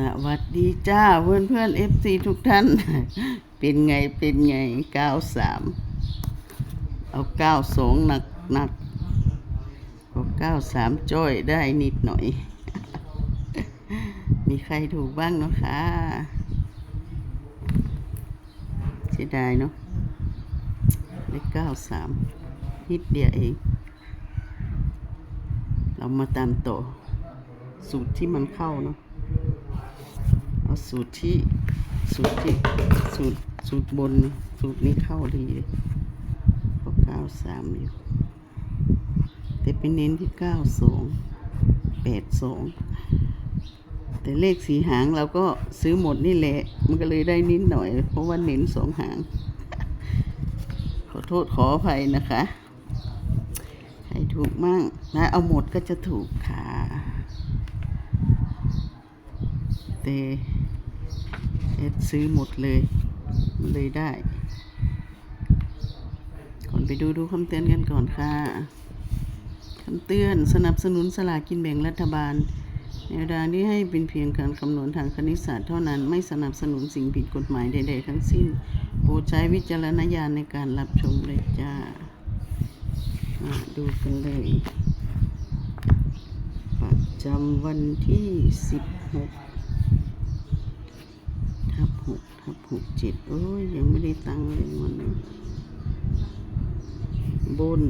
สวัสดีจ้าเพื่อนเพื่อนเอฟซีทุกท่าน เป็นไงเป็นไงเก้าสามเอาเก้าสองหนักหนักก็เก้าสามจ้อยได้นิดหน่อย มีใครถูกบ้างเนาะคะเสียดายเนาะเลขเก้าสามนิดเดียวเอง เรามาตามต่อสูตรที่มันเข้าเนาะ เอาสูตรที่สูตรที่สูตรสูตรบนสูตรนี้เข้าดีเลยก็เก้าสามอยู่แต่ไปเน้นที่เก้าสองแปดสองแต่เลขสีหางเราก็ซื้อหมดนี่แหละ มันก็เลยได้นิดหน่อย เพราะว่าเน้นสองหาง ขอโทษขออภัยนะคะใครถูกมั่งนะเอาหมดก็จะถูกค่ะแต่ ชรซื้อหมดเลยเลยได้ก่อนไปดูดูคำเตือนกันก่อนค่ะคำเตือนสนับสนุนสลากกินแบ่งรัฐบาลในเวลาที่ให้เป็นเพียงการคำนวณทางคณิตศาสตร์เท่านั้นไม่สนับสนุนสิ่งผิดกฎหมายใดๆทั้งสิ้น โปรดใช้วิจารณญาณในการรับชมเลยจ้าดูกันเลย ประจำวันที่ 16 หกหกเจ็ดโอ้ยยังไม่ได้ตังเลยวันนี้บน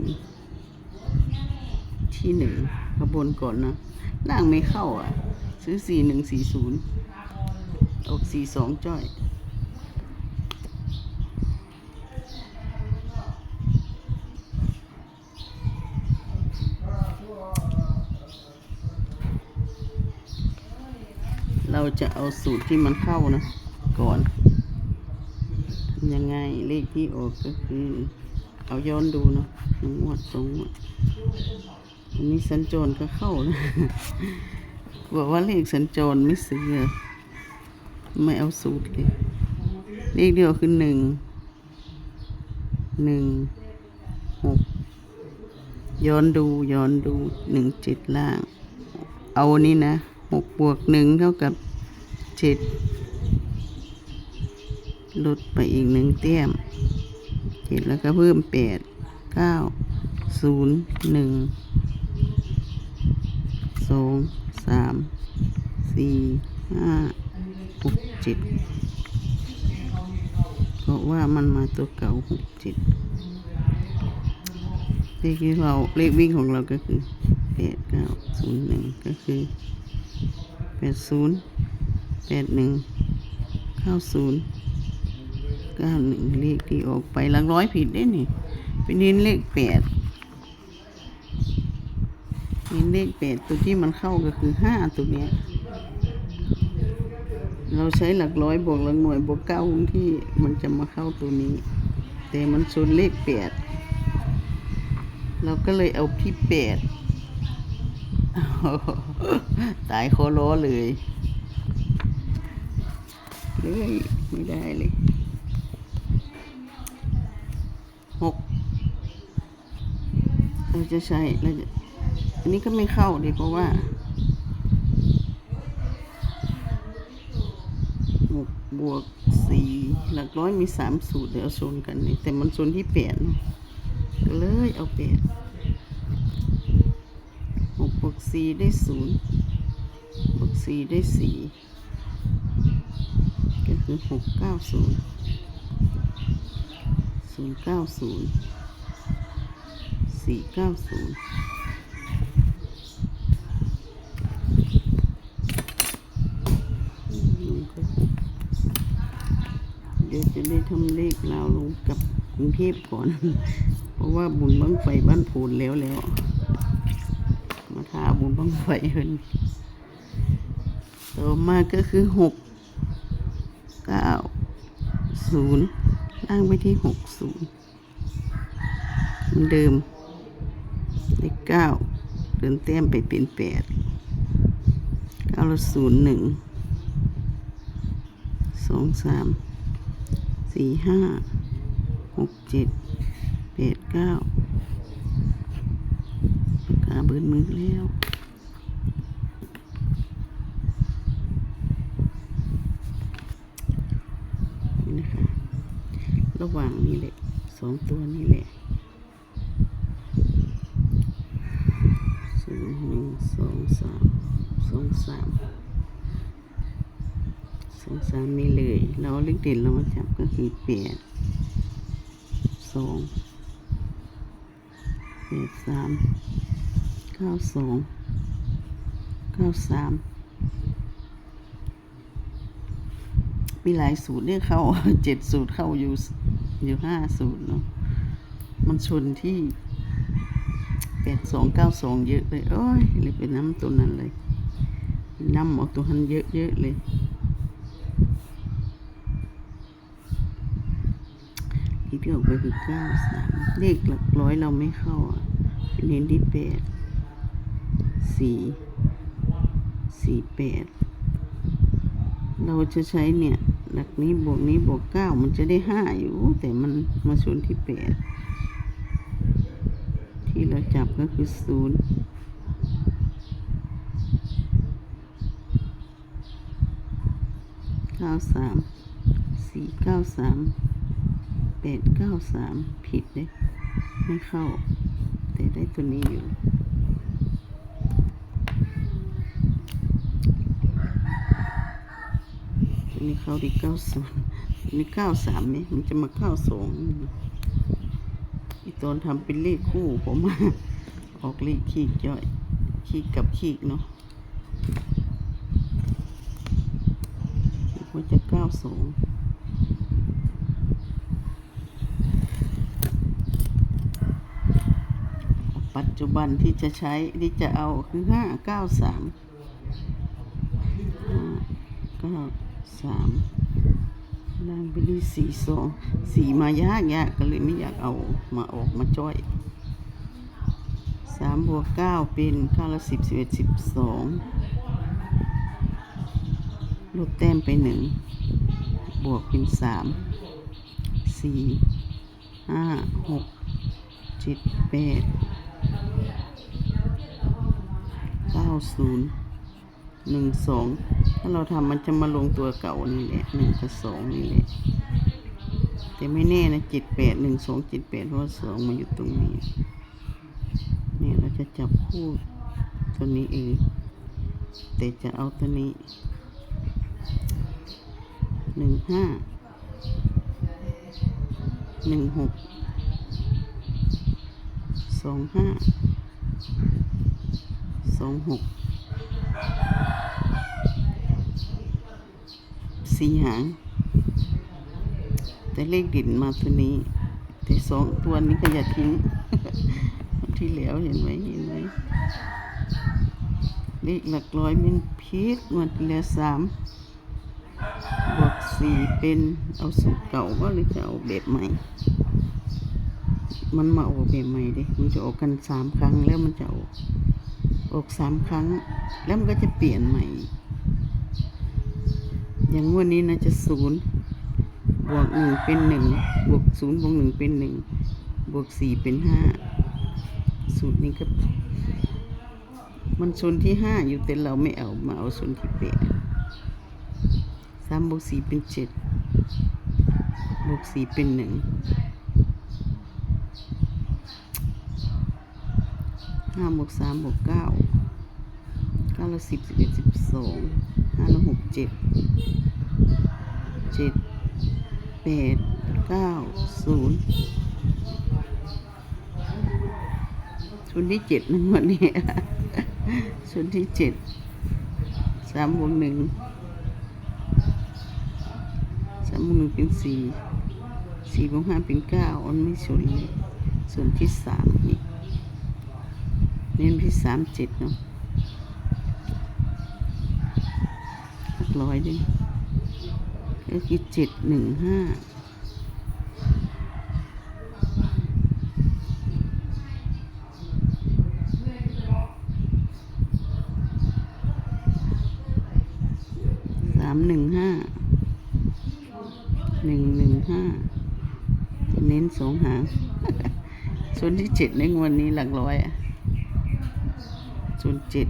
ที่หนึ่งขบวนก่อนนะล่างไม่เข้าอะ ซื้อสี่หนึ่งสี่ศูนย์ออกสี่สองจ้อย เราจะเอาสูตรที่มันเข้านะ ก่อน ยังไงเลขที่ออกก็คือ เอาย้อนดูเนาะงวดสองงวดอันนี้สัญจรก็เข้านะบอกว่าเลขสัญจรไม่ซื้อไม่เอาสูตรเลยเลขเดียวคือหนึ่งหนึ่งหกย้อนดูย้อนดูหนึ่งเจ็ดล่าง เอานี่นะหกบวกหนึ่งเท่ากับเจ็ด ลดไปอีกหนึ่งเตี้ยมเจ็ดแล้วก็เพิ่มแปดเก้าศูนย์หนึ่งสองสามสี่ห้าหกเจ็ดเพราะว่ามันมาตัวเก่าหกเจ็ดเลขที่เราเลขวิ่งของเราก็คือแปดเก้าศูนย์หนึ่งก็คือแปดศูนย์แปดหนึ่งเก้าศูนย์ เก้าหนึ่งเลขที่ออกไปหลักร้อยผิดได้นี่ เป็นนินเลขแปดนินเลขแปดตัวที่มันเข้าก็คือห้าตัวเนี้ย เราใช้หลักร้อยบวกหลักหน่วยบวกเก้าที่มันจะมาเข้าตัวนี้ แต่มันส่วนเลขแปดเราก็เลยเอาที่แปดตายโคโลเลย เลย ไม่ได้เลย หกเราจะใช้เราจะอันนี้ก็ไม่เข้าดิเพราะว่าหกบวกสี่หลักร้อยมีสามสูตรเดี๋ยวโซนกันนี่แต่มันโซนที่แปดก็เลยเอาแปดหกบวกสี่ได้ศูนย์บวกสี่ได้สี่ก็คือหกเก้าศูนย์ ศูนย์เก้าศูนย์สี่เก้าศูนย์เดี๋ยวจะได้ทำเลขลาวลงกับกรุงเทพก่อน เพราะว่าบุญบังไฟบ้านพูนแล้วแล้ว มาทาบุญบังไฟเพิ่นต่อมาก็คือหกเก้าศูนย์ ล่างไปที่หกศูนย์เหมือนเดิมเลขเก้าเดินแต้มไปเป็นแปดเก้าละศูนย์หนึ่งสองสามสี่ห้าหกเจ็ดแปดเก้าปากกาเบิดมือแล้ว ระหว่างนี่แหละสองตัวนี่แหละศูนย์หนึ่งสองสามสองสามสองสามนี่เลย เราเอาเลขเด่นเรามาจับก็คือแปดสองแปดสามเก้าสองเก้าสามมีหลายสูตรเนี่ยเข้าเจ็ดสูตรเข้าอยู่ อยู่ห้าสูตรเนาะมันชนที่แปดสองเก้าสองเยอะเลย โอ้ยเลยไปน้ำตัวนั้นเลยน้ำเอาตัวนั้นเยอะเยอะๆเลย ที่ที่ออกไปคือเก้าสามเลขหลักร้อยเราไม่เข้าอะเน้นที่แปดสี่สี่แปดเราจะใช้เนี่ย หลักนี้บวกนี้บวกเก้ามันจะได้ห้าอยู่ แต่มันมาศูนย์ที่แปดที่เราจับก็คือศูนย์เก้าสามสี่เก้าสามแปดเก้าสามผิดเลยไม่เข้า แต่ได้ตัวนี้อยู่ นี้เข้าที่เก้าศูนย์นนี้เก้าสามเนี่ยมันจะมาเข้าสองอีตอนทำเป็นเลขคู่ผมออกเลขขีกย่อยขีกกับขีกเนาะว่าจะเก้าสองปัจจุบันที่จะใช้ที่จะเอาคือห้าเก้าสามห้าเก้า สามล่างไปที่สี่สองสี่มายากยากก็เลยไม่อยากเอามาออกมาจ้อยสามบวกเก้าเป็นเก้าละสิบสิบเอ็ดสิบสองลดแต้มไปหนึ่งบวกเป็นสามสี่ห้าหกเจ็ดแปดเก้าศูนย์หนึ่งสอง ถ้าเราทำมันจะมาลงตัวเก่านี่แหละหนึ่งกับสองนี่แหละแต่ไม่แน่นะจ็ดแปดหนึ่งสองจ็ดแปดเพราะว่าสองมาอยู่ตรงนี้เนี่ยเราจะจับคู่ตัวนี้เองแต่จะเอาตัวนี้หนึ่งห้าหนึ่งหกสองห้าสองหก สี่หาง แต่เลขด่นมาตัวนี้ แต่สองตัวนี้ก็อย่าทิ้ง ที่แล้วเห็นไหมเห็นไหมเลขหลักร้อยมันพีกงวดที่แล้วสามบวกสี่เป็นเอาสูตรเก่าก็หรือจะเอาแบบใหม่ มันมาออกแบบใหม่ดิมันจะออกกันสามครั้งแล้วมันจะออกออกสามครั้ง แล้วมันก็จะเปลี่ยนใหม่ อย่างงวดนี้นะจะศูนย์บวกหนึ่งเป็นหนึ่งบวกศูนย์บวกหนึ่งเป็นหนึ่งบวกสี่เป็นห้าสูตรนี้ก็มันส่วนที่ห้าอยู่แต่เราไม่เอามาเอาส่วนที่แปดสามบวกสี่เป็นเจ็ดบวกสี่เป็นหนึ่งห้าบวกสามบวกเก้าเก้าละสิบสิบเอ็ดสิบสองห้าละหกเจ็ด เจ็ดแปดเก้าศูนย์ชุดที่เจ็ดนะวันนี้ชุดที่เจ็ดสามบวกหนึ่งสามบวกหนึ่งเป็นสี่สี่บวกห้าเป็นเก้าอันไม่ชุดเลยส่วนที่สามนี่เน้นที่สามเจ็ดเนาะร้อยด้วย ก็คือเจ็ดหนึ่งห้าสามหนึ่งห้าหนึ่งหนึ่งห้าจะเน้นสองหางส่วนที่เจ็ดในงวดนี้หลักร้อยอะส่วนเจ็ด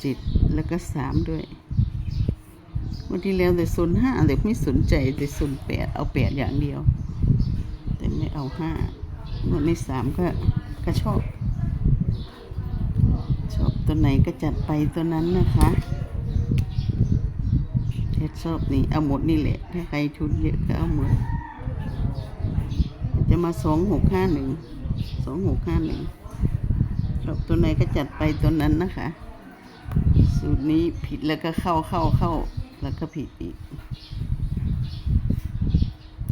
เจ็ดแล้วก็สามด้วย วันที่แล้วแต่ศูนย์ห้าแต่ไม่สนใจแต่ศูนย์แปดเอาแปดอย่างเดียวเลยเอาห้างวดในสามก็ก็ชอบ ชอบตัวไหนก็จัดไปตัวนั้นนะคะถ้าชอบนี่เอาหมดนี่แหละ ถ้าใครทุนเยอะก็เอาหมด จะมาสองหกห้าหนึ่งสองหกห้าหนึ่งชอบตัวไหนก็จัดไปตัวนั้นนะคะ สูตรนี้ผิดแล้วก็เข้าเข้าเข้า แล้วก็ผิดอีก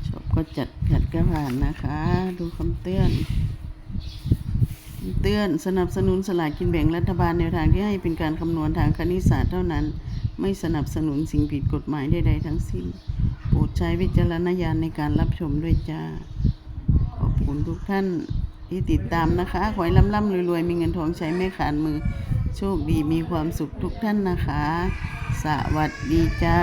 ชอบก็จัดขัดก็ผ่านนะคะ ดูคำเตือนเตือนสนับสนุนสลากกินแบ่งรัฐบาลแนวทางที่ให้เป็นการคำนวณทางคณิตศาสตร์เท่านั้น ไม่สนับสนุนสิ่งผิดกฎหมายใดๆทั้งสิ้น โปรดใช้วิจารณญาณในการรับชมด้วยจ้า ขอบคุณทุกท่านที่ติดตามนะคะ ขอให้ร่ำร่ำรวยๆ มีเงินทองใช้ไม่ขาดมือ โชคดีมีความสุขทุกท่านนะคะ สวัสดีจ้า